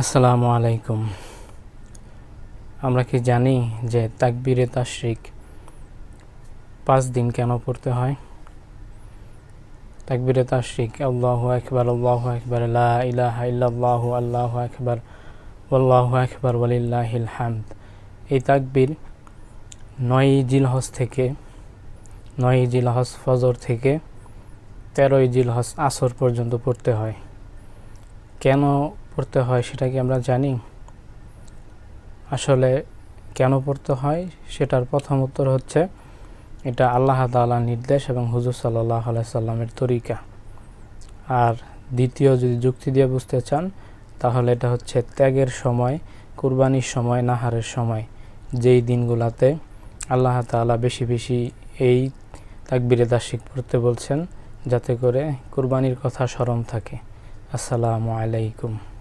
আসসালামু আলাইকুম। আমরা কি জানি যে তাকবিরে তাশরিক পাঁচ দিন কেন পড়তে হয়? তাকবিরে তাশরিক, আল্লাহু আকবার আল্লাহু আকবার, লা ইলাহা ইল্লাল্লাহু, আল্লাহু আকবার আল্লাহু আকবার, ওয়ালিল্লাহিল হামদ। এই তাকবীর নয় জিলহজ থেকে, নয় জিলহজ ফজর থেকে তেরোই জিলহজ আসর পর্যন্ত পড়তে হয়। কেন পড়তে হয় সেটা কি আমরা জানি? আসলে কেন পড়তে হয়? সেটার প্রথম উত্তর হচ্ছে, এটা আল্লাহ তাআলার নির্দেশ এবং হুজুর সাল্লাহ সাল্লামের তরিকা। আর দ্বিতীয়, যদি যুক্তি দিয়ে বুঝতে চান, তাহলে এটা হচ্ছে ত্যাগের সময়, কুরবানির সময়, নাহারের সময়, যেই দিনগুলাতে আল্লাহ তাআলা বেশি বেশি এই তাকবিরে দাসিক পড়তে বলছেন, যাতে করে কুরবানির কথা স্মরণ থাকে। আসসালামু আলাইকুম।